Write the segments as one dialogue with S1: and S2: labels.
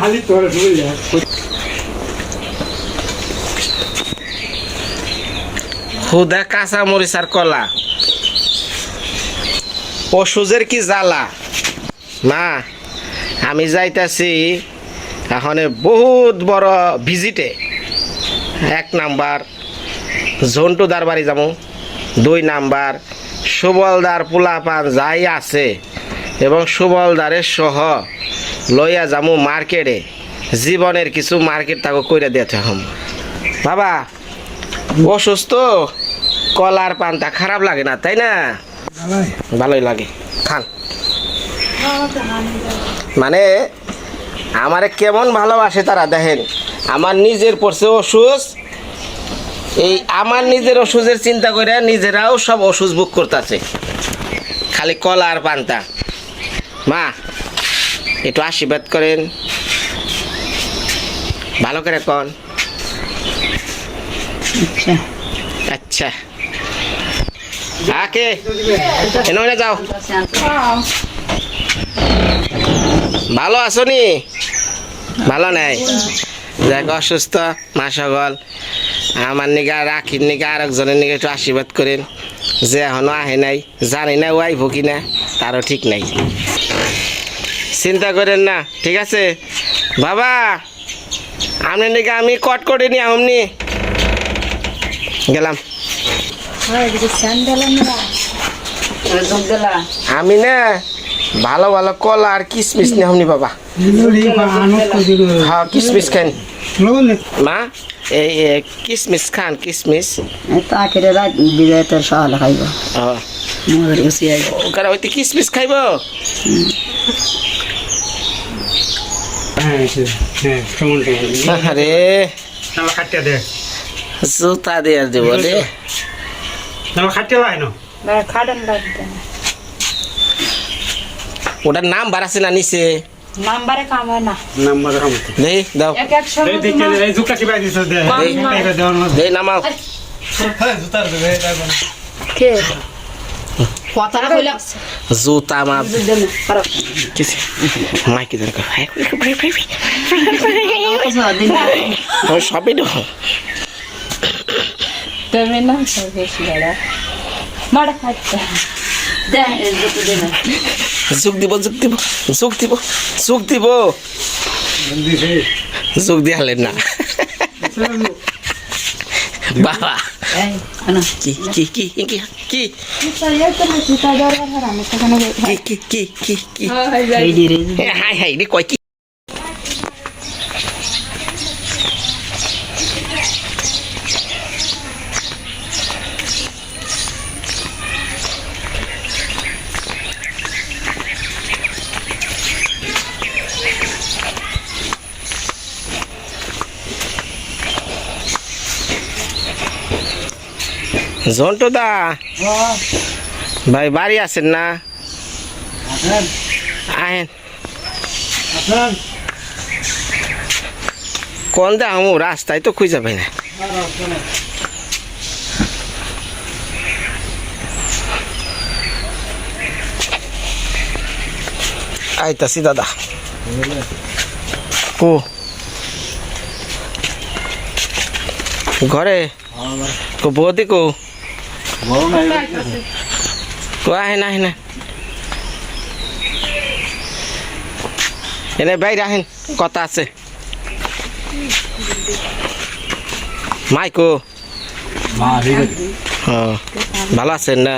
S1: হালি তোর
S2: কলা। ওষুধের কি জ্বালা? মা আমি যাইতাছি এখন বহুত বড় ভিজিটে। এক নাম্বার জন্টুদার বাড়ি যাব। দুই নাম্বার, সুবলদার পোলাপান যাই আছে এবং সুবলদারের সহ। লইয়া যামু মার্কেটে। জীবনের কিছু মার্কেট তাকে কইরা দিতে হম বাবা, অসুস্থ, কলার পানটা খারাপ লাগে না, তাই না? ভালোই লাগে, খান। মানে আমারে কেমন ভালোবাসে তারা, দেখেন, আমার নিজের পড়ছে ওষুধ এই আমার নিজের ওষুধের চিন্তা করে নিজেরাও সব ওষুধ বুক করতেছে। খালি কলা আর পান্তা। মা একটু আশীর্বাদ করেন। ভালো করে কন? আচ্ছা। আকে এনে যাও। ভালো আছো নি? ভালো নাই? দেখ অসুস্থ মা সকল আমার নিগা রাখির নিগা আর একজনের নিগে একটু আশীর্বাদ করেন। যে এখনও আহে নাই জানি না ওয়াই ভুকি না তারও ঠিক নাই। চিন্তা করেন না ঠিক আছে? বাবা আপনার নিগা আমি কট করে নি। আমনি গেলাম আমি না ভালো ভালো কলা আর কিসমিস নিয়ে আমনি বাবা। হ্যাঁ কিসমিস খান মা এই এ, কিসমিস খান কিসমিস।
S3: রাত তোর খাইব।
S2: ও
S3: মজার বসি আইব
S2: ওখানে ওইতে কিসমিস খাইব আরে জুতা দিয়ে দেব রে। ওটার নাম বাড়াছে না নিচে?
S3: নাম্বারে কামা না।
S1: নাম্বারে কামা
S2: দেই দাও।
S3: এক এক
S1: সময় দেই
S2: দেই নামাও।
S1: হ্যাঁ জুতার দে
S3: কে? কথাটা কইলাম
S2: জুতা
S3: আমার
S2: কিছু মাইকি দরকার সবই দেখো
S3: তুমি না
S2: যোগ দিব যোগ দিব যোগ দিব যোগ দিব যোগ দিয়া হলেন না বাবা কি কি কি কি কি কি কি কি কি কি
S3: এই দিরে
S2: হাই হাই রে কয় কি জন্টু দা? ভাই বাড়ি আছেন না? আহেন। কোন দা আমু? রাস্তায় তো খুঁজে পাই না। আইতাছি দাদা। কো? ঘরে? কো বৌদি কো? তো আহেন আহেন এনে বাইরে আহেন কথা আছে। মাইকো। ভালো আছে? না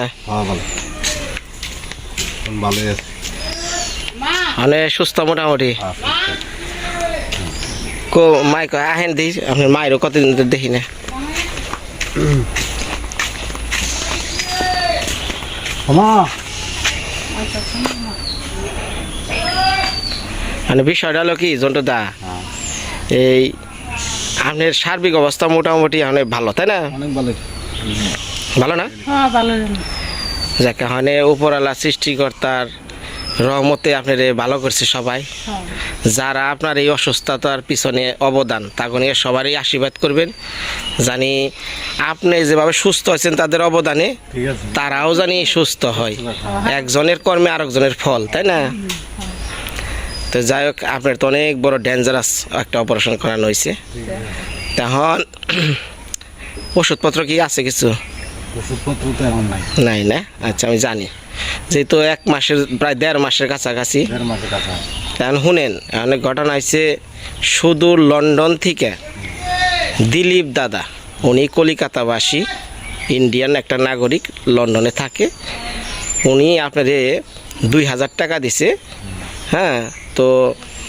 S2: মানে সুস্থ মোটামুটি। কো মাইক আহেন দিস আপনার মায়েরও কতদিন দেখি না।
S1: মা
S2: মানে বিষয়টা হলো কি জন্টুদা এই আপনার সার্বিক অবস্থা মোটামুটি অনেক ভালো তাই না?
S1: অনেক ভালো।
S2: ভালো না?
S3: হ্যাঁ ভালো।
S2: যাকে মানে উপরওয়ালা সৃষ্টিকর্তার রহমতে আপনার ভালো করছে সবাই। যারা আপনার এই অসুস্থতার পিছনে অবদান তাকে নিয়ে সবারই আশীর্বাদ করবেন। জানি আপনি যেভাবে সুস্থ হয়েছেন তাদের অবদানে তারাও জানি সুস্থ হয়। একজনের কর্মে আরেকজনের ফল তাই না? তো যাই হোক আপনার তো অনেক বড় ডেঞ্জারাস একটা অপারেশন করানো হয়েছে। তখন ওষুধপত্র কি আছে কিছু?
S1: ওষুধপত্র তো নাই
S2: না? আচ্ছা আমি জানি। যেহেতু এক মাসের প্রায় দেড় মাসের কাছাকাছি। এখন শুনেন অনেক ঘটনা হয়েছে শুধু লন্ডন থেকে দিলীপ দাদা। উনি কলিকাতাবাসী ইন্ডিয়ান একটা নাগরিক লন্ডনে থাকে। উনি আপনারে দুই হাজার টাকা দিছে। হ্যাঁ তো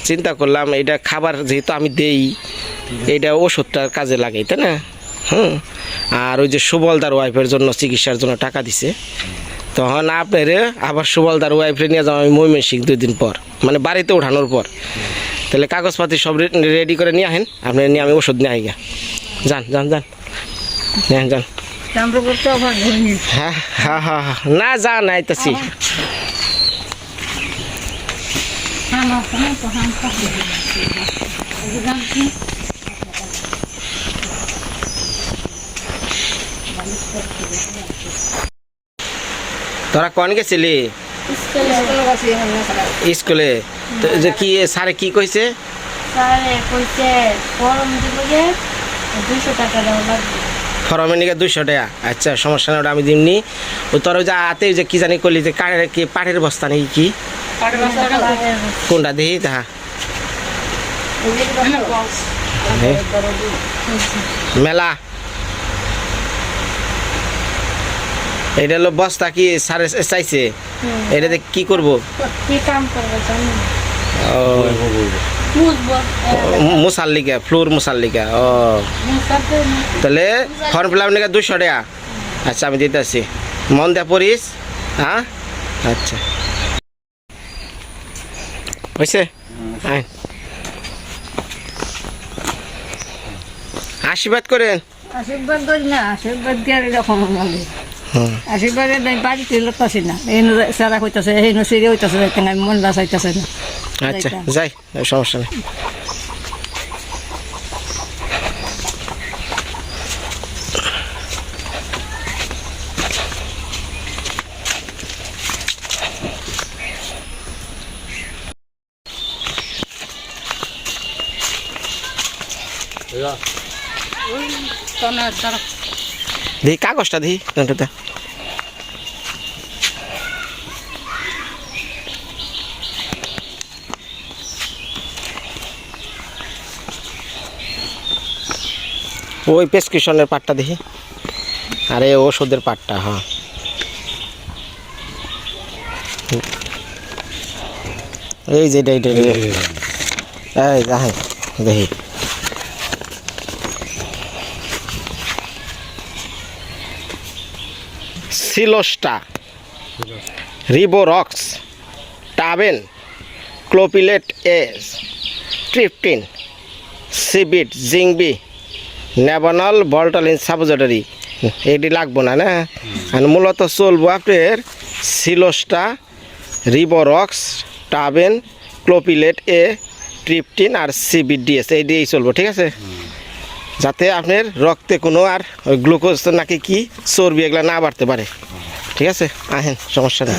S2: চিন্তা করলাম এটা খাবার যেহেতু আমি দেই এটা ওষুধটার কাজে লাগাই তাই না? হুম আর ওই যে সুবলদার ওয়াইফের জন্য চিকিৎসার জন্য টাকা দিছে। তখন আপনারে আবার সুবলদার ওয়াইফে নিয়ে যাব আমি ময়মনসিং দুই দিন পর। মানে বাড়িতে ওঠানোর পর। তাহলে কাগজপাতি সব রেডি করে নিয়ে আসেন। আপনি নিয়ে আমি ওষুধ নিয়ে আইগা। যান যান যান। হ্যাঁ যান হ্যাঁ হ্যাঁ হ্যাঁ। না যা না আইতাছি তোরা কন গেছিলি? স্কুলে। তো যে কি স্যারে কি কইছে?
S3: স্যারে কইছে ফর্ম
S2: নিকে দুইশো টাকা আচ্ছা সমস্যা না ওটা আমি দিমনি। ও তোর ওই যে হাতে যে কি জানি করলি যে কাঠের কি পাটের বস্তা নাকি কি? কোনটা দিই তাহা মেলা। এটা হলো বস্তা কি সারে চাইছে? এটাতে কি করব?
S3: কি কাম করবে জানি।
S2: ও। মুসাল্লিকা ফ্লোর মুসাল্লিকা ও। তাহলে ফর্ম ফিল আপ নিকে দুশো টাকা। আচ্ছা আমি মন দেয়া পড়িস হ্যাঁ আচ্ছা। হয়েছে আশীর্বাদ করেন।
S4: আশীর্বাদ করি না আশীর্বাদ দিয়ে এরকম আশীর্বাদে নাই বাড়িতে লতাছি না এই সারা হইতাছে এই সিঁড়ি হইতাছে কেন আমি মন বাঁচাইতেছে না
S2: আচ্ছা যাই সমস্যা নেই দিই কাগজটা দিই ওই প্রেসক্রিপশনের পার্টটা দেখি। আরে, ওষুধের পাটটা হ্যাঁ। এই যে এটা। এই দেখেন দেখি। Cilosta, Riborox, Taben, Clopilet S, Triptin, Cibit, Zingbi. Nebanol Voltalin suppository এটি লাগবো না না? আর মূলত চলবো আপনার সিলোস্টা রিবোরক্স টাবেন ক্লোপিলেট এ ট্রিপটিন আর সিবিট ডিএস এই দিয়েই চলবো, ঠিক আছে? যাতে আপনার রক্তে কোনো আর গ্লুকোজ নাকি কি চর্বি এগুলো না বাড়তে পারে, ঠিক আছে? আহেন, সমস্যা নেই।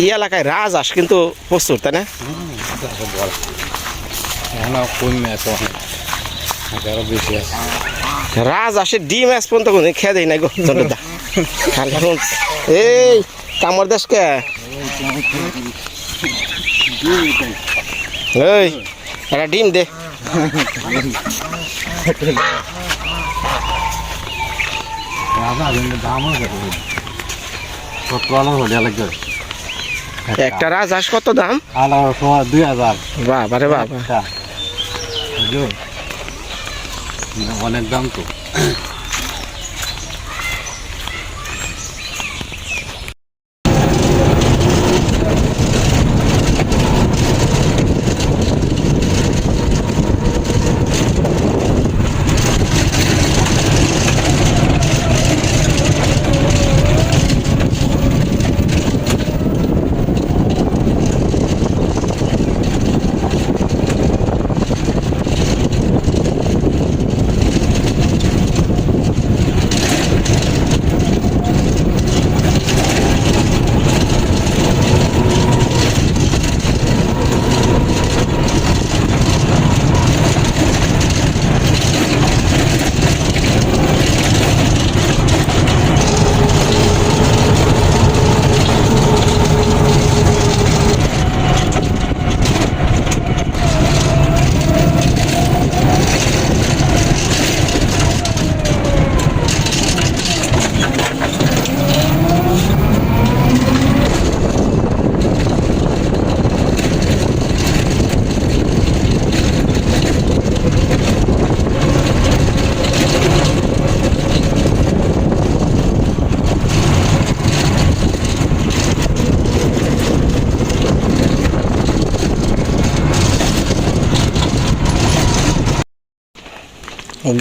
S2: এই এলাকায় রাজহাঁস কিন্তু প্রচুর, তাই না? রাজহাঁসের ডিম আজ পর্যন্ত কোনো খেয়ে দেয় নাই গো, জনতা। এই কামড় দেশ কে? এই, একটা ডিম দে।
S1: রাজা কিন্তু দামও যাবে কত আলো হলে লাগবে
S2: একটা রাজ রাজহাঁস কত দাম?
S1: দুই হাজার।
S2: বাবা রে বাবা।
S1: বুঝলো? অনেক দাম তো।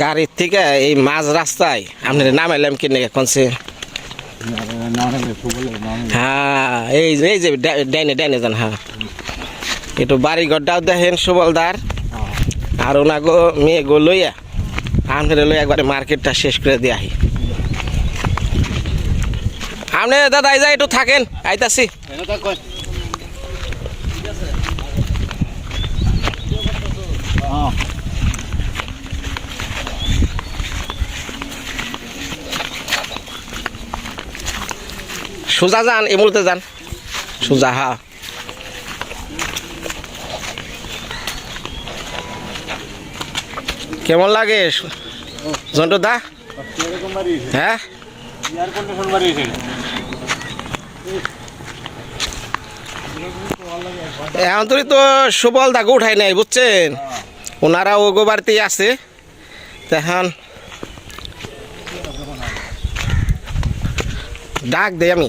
S2: গাড়ির থেকে এই মাঝ রাস্তায় আপনার নামাইলাম কিনে কোনছে
S1: না হলে সুবলে না হলে
S2: হ্যাঁ এই এই যে ডাইনে ডাইনে যান হ্যাঁ। একটু বাড়ি ঘরটাও দেখেন সুবলদার। আর মেয়ে গো লইয়া আপনার লই একবারে মার্কেটটা শেষ করে দিয়ে আহি। আপনি দাদা, এই যা একটু থাকেন, আইতাছি।
S1: হ্যাঁ।
S2: সোজা যান মুহূর্তে যান। সোজা, হা। কেমন লাগে? জন্টু দা? হ্যাঁ? এখন তুই তো সুবল দাগো উঠাই নাই, বুঝছেন? ওনারা ওগো বাড়িতেই আছে। তখন ডাক দে আমি।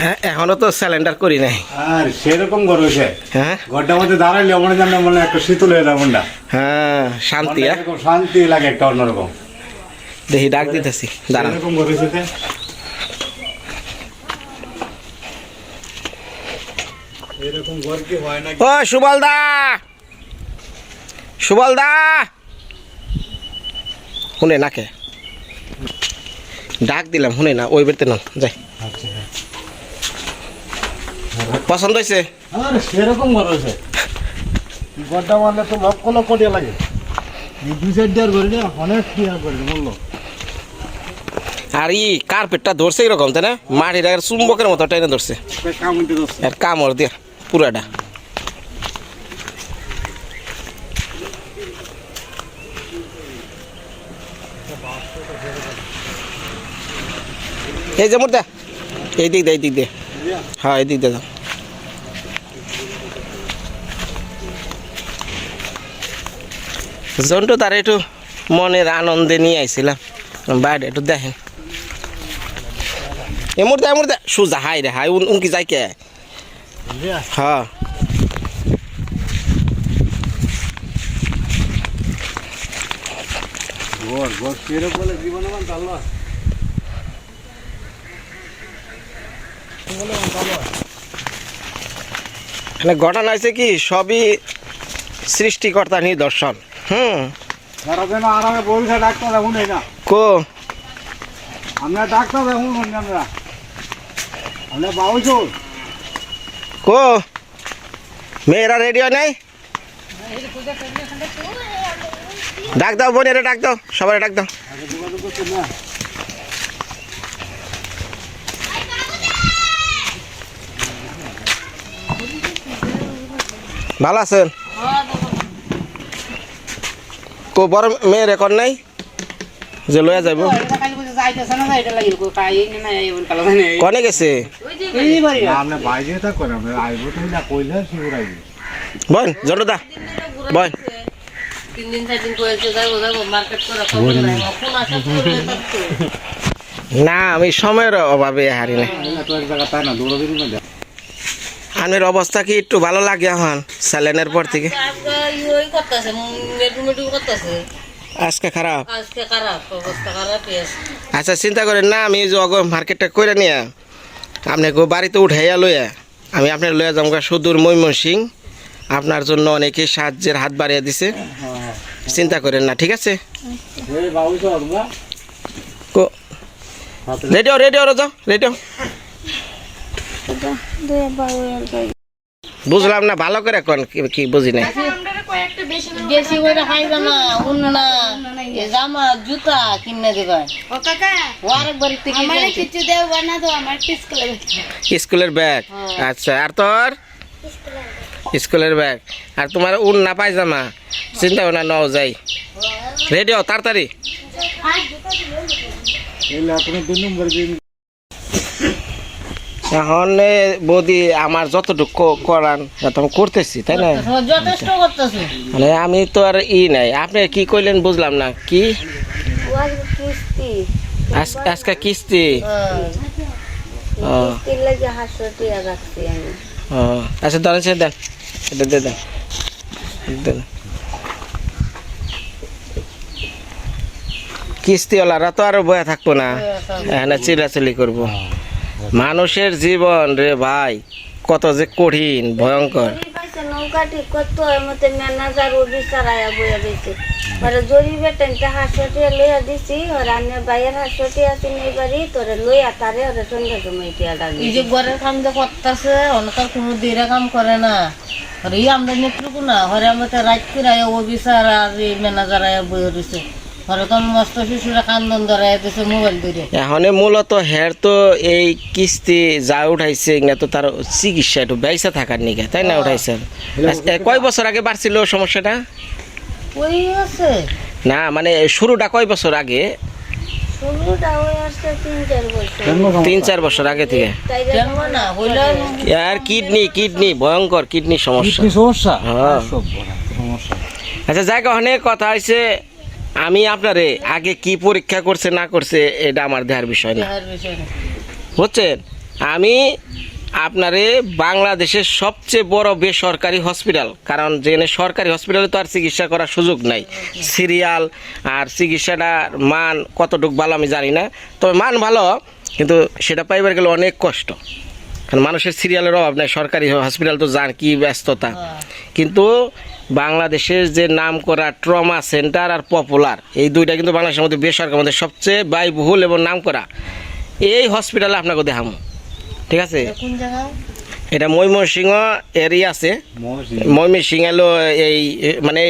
S2: হ্যাঁ এখনও তো সিলিন্ডার করি নাই।
S1: আর সেরকম ঘর হয়েছে
S2: হ্যাঁ?
S1: ঘরটার মধ্যে দাঁড়াইলে মনে একটা শীতল হয়ে মনটা।
S2: হ্যাঁ শান্তি হ্যাঁ?
S1: এরকম শান্তি লাগে একটা অন্যরকম।
S2: দেখি ডাক দিতেছি দাঁড়ান।
S1: এরকম ঘর হয়েছে এরকম ঘর কি হয় না
S2: ও সুবল দা সুবল দা শুনে নাকে ডাক দিলাম শুনে না ওই বেরতে না যাই।
S1: আচ্ছা
S2: পছন্দ হয়েছে?
S1: আর সেরকম ঘর হয়েছে ঘরটা মানে তো লক্ষ লক্ষ দিয়ে লাগে। এই দুই সাইড দিয়ে করে অনেক ক্লিয়ার করে বলল।
S2: আর ই কার্পেটটা ধরছে এরকম তাই না? মাটির আর চুম্বকের মতো টাইনে ধরছে। আর কামড় দিয়া পুরাটা। এই যে দে এই দিক দে, এই দিক দে। হ্যাঁ এই দিক দে যাও জন্টু তার একটু মনের আনন্দে নিয়ে আইছিলাম। বাইরে একটু দেখেন। এ মুর্দে এ মুর্দে। সুজা, হাই রে, হাই উনকি যাই কে হ্যাঁ।
S1: ঘর ঘর সেরকম বলে জীবনে মান
S2: মানে ঘটনা হয়েছে কি? সবই সৃষ্টিকর্তা নিদর্শন। হুম।
S1: আরামে বলছে ডাক্তার এই না।
S2: কো?
S1: আমরা ডাক্তার আমরা। আমরা
S2: কো? মেয়েরা রেডি হয় নাই? ডাক দাও বোনেরা ডাক দাও সবাই ডাক দাও
S1: আগে যোগাযোগ করছেন না
S2: ভালো আছেন? কো, বড় মেয়ে রেকর্ড নাই? যে লয়া যাইব। কনে গেছে?
S1: তা তো
S2: বন জন্ডদা বন
S3: যাব যাব তো
S2: না, আমি সময়ের অভাবে হারি না
S1: তো এক জায়গা তাই না দৌড়াদৌড়ি না
S2: আমের অবস্থা কি একটু ভালো লাগে এখন স্যালেনের পর থেকে?
S3: আজকে
S2: খারাপ? আচ্ছা চিন্তা করেন না আমি যে অগ মার্কেটটা করে নিয়ে আপনাকে বাড়িতে উঠাইয়া লইয়া আমি আপনার লইয়া যাব সুদূর ময়মন সিং আপনার জন্য অনেকে সাহায্যের হাত বাড়িয়ে দিছে। চিন্তা করেন না ঠিক আছে? রেডিও রেডিও যাও রেডিও। বুঝলাম না ভালো করে কোন কি- বুঝি
S3: বেশি করে খাইবে না উন্ন না জামা জুতা কিনে দেবে।
S5: ও কাকা
S3: ও আরেকবার
S5: আমার কিছু দেও বানা তো আমার পিস
S2: স্কুলের ব্যাগ। আচ্ছা আর তোর? স্কুলের ব্যাগ। আর তোমার উন না পায়জামা? চিন্তা ভাবনা নাও যাই। রেডিও তাড়াতাড়ি
S1: এই ল্যাপটপে দুই নম্বর দিন
S2: এখন বৌদি আমার যতটুকু করান আমি করতেছি তাই না? মানে আমি তো আর ই নাই। আপনি কি কইলেন বুঝলাম না কি? আজকে কিস্তি। আচ্ছা ধরেন সে দেন এটা দিয়ে দেন দেন। কিস্তিওয়ালারা তো আর বয়ে থাকব না। এখানে চিলাচিলি করব। মানুষের জীবন রে ভাই কত যে কঠিন ভয়ঙ্কর।
S5: নৌকা ঠিক করতো ম্যানেজার বইয়া ওরা হাসপাতালে লইয়া দিছি ওর আন্য বাইয়ের হাসপাতালে আছে নেই বাড়ি তোরে লইয়া তারে ওরে সন্ধ্যা সময় টিয়া ডাকি
S3: এই যে ঘরের কাম যে করতেছে অনেকার কোনো দিরা কাম করে না। আর এই আমরা নেটুকু না হরে আমাদের রাত করে ও বিচার আর এই ম্যানেজার আয়া বই রয়েছে হরে কাম মস্ত শিশুরা কান্দন ধরাই দিছে।
S2: এখন মূলত হের তো এই কিস্তি যা উঠাইছে তো তার চিকিৎসা একটু ব্যয়সা থাকার নিকে তাই না উঠাইছে আচ্ছা, কয় বছর আগে বাড়ছিল সমস্যাটা? না মানে শুরুটা কয় বছর আগে?
S5: হয়ে তিন চার বছর।
S2: তিন চার বছর আগে থেকে।
S5: তাই
S3: জানব না হইলে
S2: আর কিডনি কিডনি ভয়ঙ্কর কিডনি সমস্যা।
S1: সমস্যা?
S2: হ্যাঁ।
S1: সব সমস্যা।
S2: আচ্ছা জায়গা অনেক কথা হয়েছে। আমি আপনারে আগে কি পরীক্ষা করছে না করছে এটা আমার দেহার বিষয় না।
S3: দেহার বিষয় না।
S2: বুঝছেন? আমি আপনারে বাংলাদেশের সবচেয়ে বড় বেসরকারি হসপিটাল কারণ যেখানে সরকারি হসপিটালে তো আর চিকিৎসা করার সুযোগ নাই। সিরিয়াল আর চিকিৎসাটার মান কতটুকু ভালো আমি জানি না। তবে মান ভালো কিন্তু সেটা পাইবার গেলে অনেক কষ্ট। কারণ মানুষের সিরিয়ালের অভাব নাই সরকারি হসপিটাল তো জান কি ব্যস্ততা। কিন্তু বাংলাদেশের যে নাম করা ট্রমা সেন্টার আর পপুলার এই দুইটা কিন্তু বাংলাদেশের মধ্যে বেসরকার মধ্যে সবচেয়ে ব্যয়বহুল এবং নাম করা এই হসপিটালে আপনাকে দেখামো ঠিক আছে? এটা ময়মনসিংহ এরিয়া আছে। ময়মনসিংহ। এলো এই মানে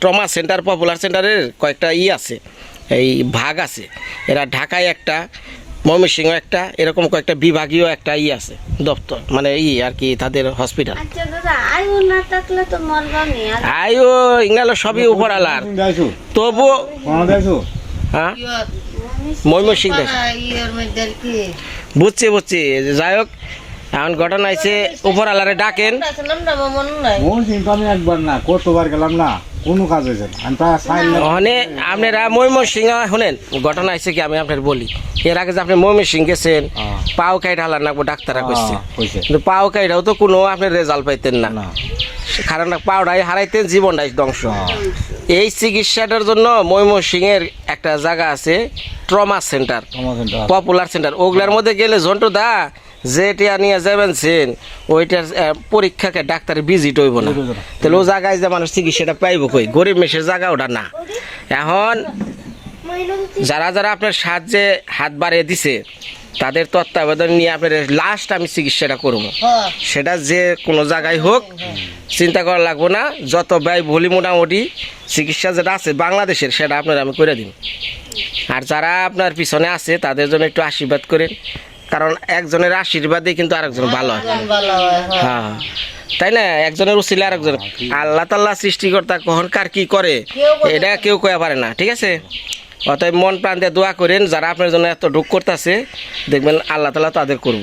S2: ট্রমা সেন্টার পপুলার সেন্টারের কয়েকটা ই আছে। এই ভাগ আছে। এরা ঢাকায় একটা। ময়মনসিংহ একটা এরকম কয়েকটা বিভাগীয় একটা ই আছে দপ্তর মানে ই আর কি তাদের হসপিটাল
S5: আই ও আয়ু
S2: ইংলালো সবই উপর আলার
S1: তবুও
S2: তবু হ্যাঁ? ময়মনসিংহ বুঝছি বুঝছি। যাই হোক এখন ঘটনা হয়েছে উপর আলারে ডাকেন।
S3: মনে
S1: মন একবার না কতবার গেলাম না কোনো কাজ হয়েছে না। আমি প্রায় সাইন
S2: ওখানে আপনারা ময়মনসিংহ শুনেন ঘটনা হয়েছে কি আমি আপনার বলি। এর আগে যে আপনি ময়মনসিংহ গেছেন
S1: হ্যাঁ।
S2: পাও কাই ঢালার নাকবো ডাক্তাররা কইছে।
S1: কইছে।
S2: কিন্তু পাও কাইটাও তো কোনো আপনি রেজাল্ট পাইতেন না।
S1: না।
S2: কারণ পাওটাই হারাইতেন জীবনটাই ধ্বংস। এই চিকিৎসাটার জন্য ময়মনসিংহের একটা জায়গা আছে ট্রমা সেন্টার। Popular centre. ওগুলার মধ্যে গেলে জন্টু দা যেটা নিয়ে যাবেন সেন ওইটার পরীক্ষাকে ডাক্তার ভিজিট হইব না। তাহলে ও জায়গায় যে মানুষ চিকিৎসাটা পাইব কই? গরিব মেশের জায়গা ওটা না। এখন যারা যারা আপনার সাহায্যে হাত বাড়িয়ে দিছে তাদের তত্ত্বাবধান নিয়ে আপনার লাস্ট আমি চিকিৎসাটা করব। সেটা যে কোনো জায়গায় হোক চিন্তা করা লাগবো না। যত ব্যয় ভুলি মোটামুটি চিকিৎসা যেটা আছে বাংলাদেশের সেটা আপনার আমি করে দিন আর যারা আপনার পিছনে আছে তাদের জন্য একটু আশীর্বাদ করেন। কারণ একজনের আশীর্বাদে কিন্তু আরেকজন ভালো হয়।
S3: ভালো হ্যাঁ হ্যাঁ।
S2: তাই না? একজনের উচিলে আরেকজন। আল্লাহ তাল্লাহ সৃষ্টিকর্তা কখন কার কি করে? এটা কেউ কয়া পারে না ঠিক আছে? অতএব মন প্রাণ দিয়ে দোয়া করেন যারা আপনার জন্য এত ঢুক করতেছে দেখবেন আল্লাহ তালা তাদের করব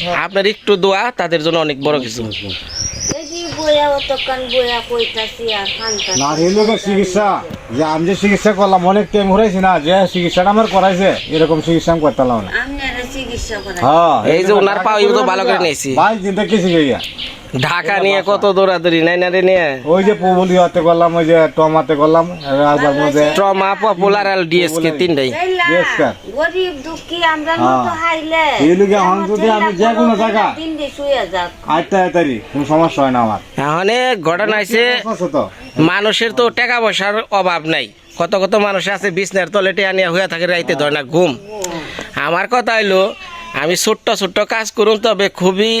S3: হ্যাঁ।
S2: আপনার একটু দোয়া তাদের জন্য অনেক বড় কিছু।
S5: এই যে বইয়া অতক্ষণ বইয়া কইতাছি আর খানতা
S1: না এই লোকের চিকিৎসা। যে আমি যে চিকিৎসা করলাম অনেক টাইম ঘুরাইছি না যে চিকিৎসাটা আমার করাইছে এরকম চিকিৎসা আমি করতে না। হ্যাঁ
S2: এই যে ওনার পা ওই তো ভালো করে নিয়েছি। ঢাকা নিয়ে কত দৌড়াদৌড়ি নাই না রে নিয়ে
S1: ওই যে পুবলি হাতে করলাম ওই যে টমাতে করলাম রাজার মধ্যে
S2: ট্রমা পপুলার আর ডিএসকে তিনটাই.
S5: গরিব দুঃখী আমরা
S1: হ্যাঁ।
S5: মতো হাইলে।
S1: এই লোকে এখন যদি আমি যে কোনো জায়গা।
S5: দিন শুয়ে যাক।
S1: আটটা তারি কোনো সমস্যা হয় না আমার।
S2: এখন ঘটনা মানুষের তো টাকা পয়সার অভাব নাই। কত কত মানুষ আছে বিছনার তলে টেয়া নিয়ে হয়ে থাকে রাইতে ধরে না ঘুম। আমার কথা হইল আমি ছোট্ট ছোট্ট কাজ করুন তবে খুবই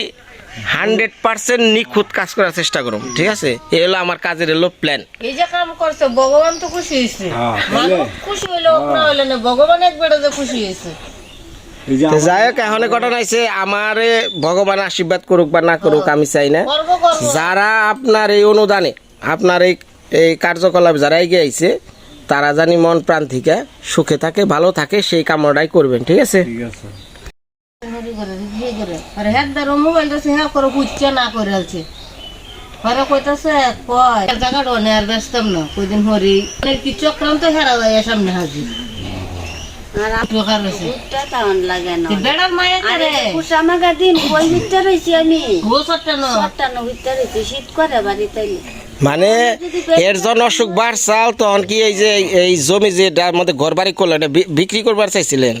S2: হান্ড্রেড পার্সেন্ট নিখুঁত কাজ করার চেষ্টা করুন ঠিক আছে? এ হলো আমার কাজের হলো প্ল্যান
S3: এই যে কাম করছে ভগবান তো খুশি হয়েছে
S1: হ্যাঁ,
S3: খুশি হইলে না হইলে না ভগবান একবারে যে খুশি হয়েছে
S2: যাই হোক এখন ঘটনা হয়েছে আমারে ভগবান আশীর্বাদ করুক বা না করুক আমি চাই না। যারা আপনার এই অনুদানে আপনার এই এই কার্যকলাপ যারা এগিয়ে আইছে তারা জানি মন প্রাণ থেকে সুখে থাকে ভালো থাকে সেই কামনাটাই করবেন ঠিক আছে?
S3: হরি কইতাছে কয় আর ব্যস্তম না কইদিন হরি অনেক কি চক্রান্ত হেরা যায় সামনে হাজির।
S5: শীত করে বাড়ি তাইলে।
S2: মানে এর জন্য অসুখ বাড়ছাল তখন কি এই যে এই জমি যে এটার মধ্যে ঘর বাড়ি করল এটা বিক্রি করবার চাইছিলেন?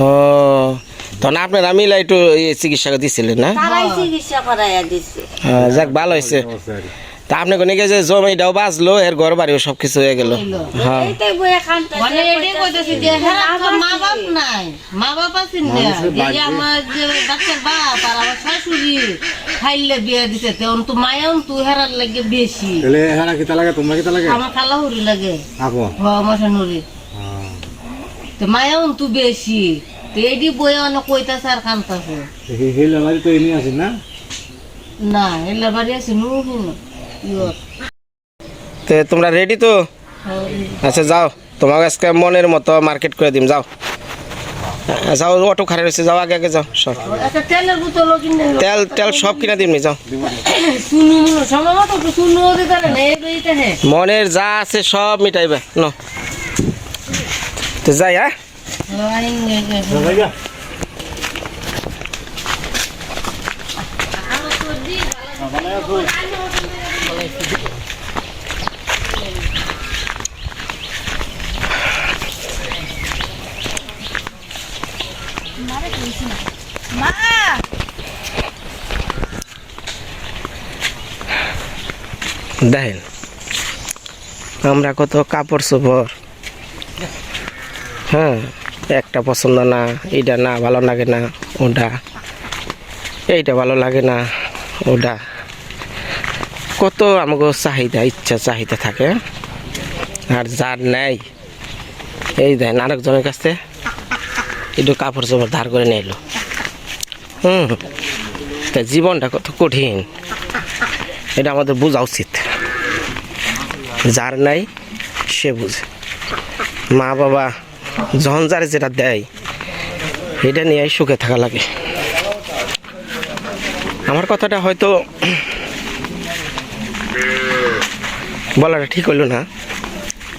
S2: ও। তখন আপনারা মিলে একটু এই চিকিৎসা দিছিলেন না? হ্যাঁ, যাক ভালো হয়েছে। তা আপনি কোনে যে জমিটাও বাঁচলো এর ঘর বাড়িও সব কিছু হয়ে গেল। হ্যাঁ।
S3: হ্যাঁ মা বাপ নাই মা বাপ আছেন না যে আমার যে বাচ্চার বাপ আর আমার শাশুড়ি খাইলে বিয়ে দিছে তেমন তো মায়াও তো হেরার লাগে বেশি।
S1: কিতা লাগে তোমরা কিতা লাগে?
S3: আমার খালা হুরি লাগে। হুরি। তো মায়াও তো বেশি। তো এডি বই অনেক কইতাছে আর কান্তাছে।
S1: হিল আমারি তো এনে আছে না?
S3: না এলা বাড়ি আছে নুহিন
S2: তো তোমরা রেডি তো? আচ্ছা যাও। তোমাকে আজকে মনের মতো মার্কেট করে দিম যাও। যাও অটো খারাপ রয়েছে যাও আগে আগে যাও সব।
S3: কিনে
S2: তেল তেল সব কিনা দিমনি যাও। মনের যা আছে সব মিটাইবে ন। তো যাই হ্যাঁ? দেখেন, আমরা কত কাপড় চোপড়। হ্যাঁ একটা পছন্দ না, এইটা না, ভালো লাগে না, ওটা। এইটা ভালো লাগে না, ওটা। কত আমাকে চাহিদা, ইচ্ছা, চাহিদা থাকে। আর যার নেই, এই দেন আরেকজনের কাছে একটু কাপড় চোপড় ধার করে নিয়ে এলো। হুম। তা জীবনটা কত কঠিন। এটা আমাদের বোঝা উচিত। যার নাই, সে বুঝে। মা বাবা যখন যেটা দেয়, এটা নিয়ে সুখে থাকা লাগে। আমার কথাটা হয়তো বলাটা ঠিক হইল না,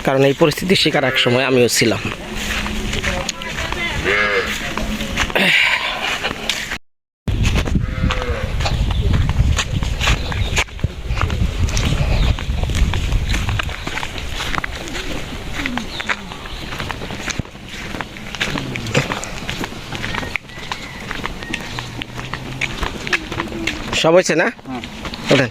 S2: কারণ এই পরিস্থিতির শিকার এক সময় আমিও ছিলাম। সব হয়েছে না? ওঠেন